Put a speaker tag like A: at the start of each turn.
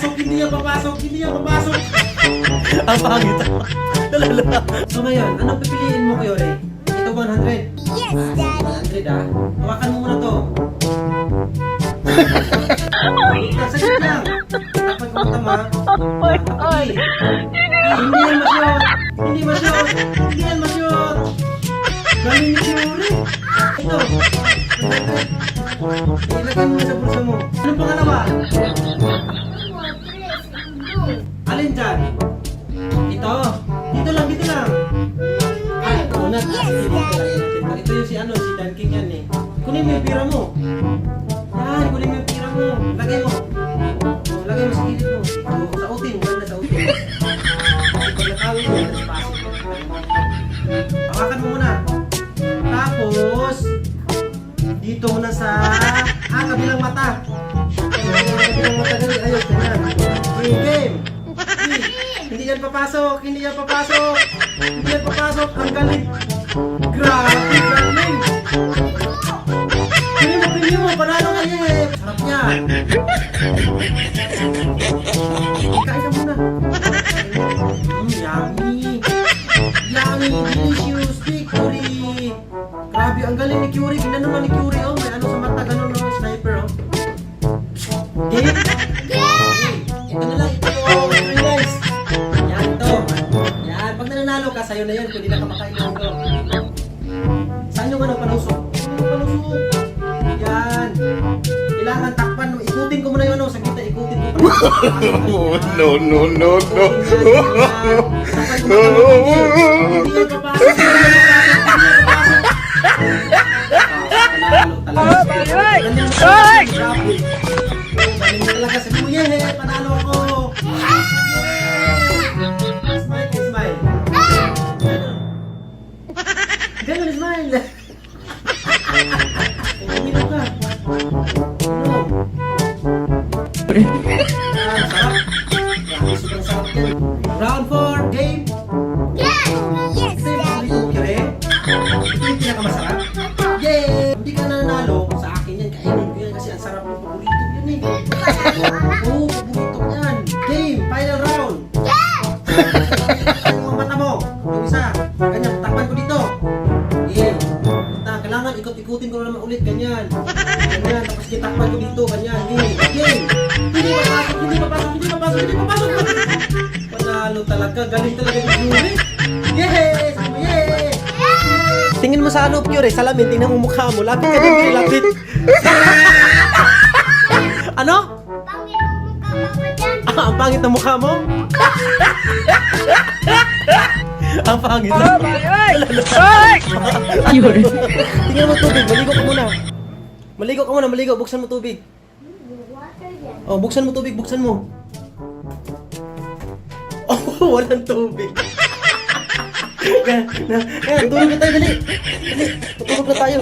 A: papasok, hindi yan papasok, hindi yan papasok.
B: Ang pangit. Lalala.
A: So ngayon, anong pipiliin mo, Kuyore? Ito 100.
C: Yes, Daddy.
A: 100 ah. Hawakan mo muna to. Saglit lang. Takpan ko ang tama.
D: Oh my God.
A: Hindi yan masyot. Hindi masyot. Hindi yan masyot. Galing ni Kuyore. Ito. Ilagay mo sa bulsa mo. Anong pangalawa? Alin dyan? Ito. Dito lang, dito lang. Ay, ito na. Yes, ito, yung si ano, si Dan King yan eh. Kunin mo yung pira mo. Yan, kunin mo yung pira mo. Lagay mo. Lagay mo sa gilid mo. Oh, sa utin, ganda sa utin. Pag nakawin mo, pasok. Hawakan mo muna. Tapos, dito muna sa, ah, kabilang mata. Yan papasok, hindi yan papasok. Hindi yan papasok, ang galing. Grabe, galing. Pili mo, pili mo, panalo ka eh. Sarap yan. Kain ka muna. Mm, yummy. Yummy, delicious, victory. Grabe, ang galing ni Curie. Ginano naman ni Curie, oh. May ano sa mata, ganun, no? Sniper, oh. Game? Sa'yo na. Kung di na ka makailan ko. Saan yung ano, panusok? Yung panusok. Yan. Kailangan takpan. Ikutin ko muna yun, ano. Sa kita, ikutin ko.
B: No, no, no, no.
A: Takpan ko muna. Hindi yan papasok. Hindi yan Smile. Uminom ka. Uminom. Round 4, game.
C: Yes, yes, Daddy.
A: rin. Ito yung pinakamasarap. Yay! Hindi ka nananalo sa akin yan. Kainin ko yan kasi ang sarap ng paborito yan eh. Ikot-ikutin ko na naman ulit. Ganyan. Ganyan, tapos kitakpan ko dito. Ganyan. Game. Game. Hindi papasok, hindi papasok, hindi papasok, hindi papasok. Panalo talaga. Galing talaga yung Yuri. Yes! Mo, yes! Tingin mo sa ano, Pure, salamin, tingnan mo mukha mo. Lapit ka dyan, Pure, lapit. ano? Ah, ang pangit ng mukha mo? ang pangit na.
D: Yun.
A: Tingnan mo tubig, maligo ka muna. Maligo ka muna, maligo. Buksan mo tubig. Oh, buksan mo tubig, buksan mo. Oh, walang tubig. Kaya, na, kaya, tulog na tayo, dali. Dali, tutulog na tayo.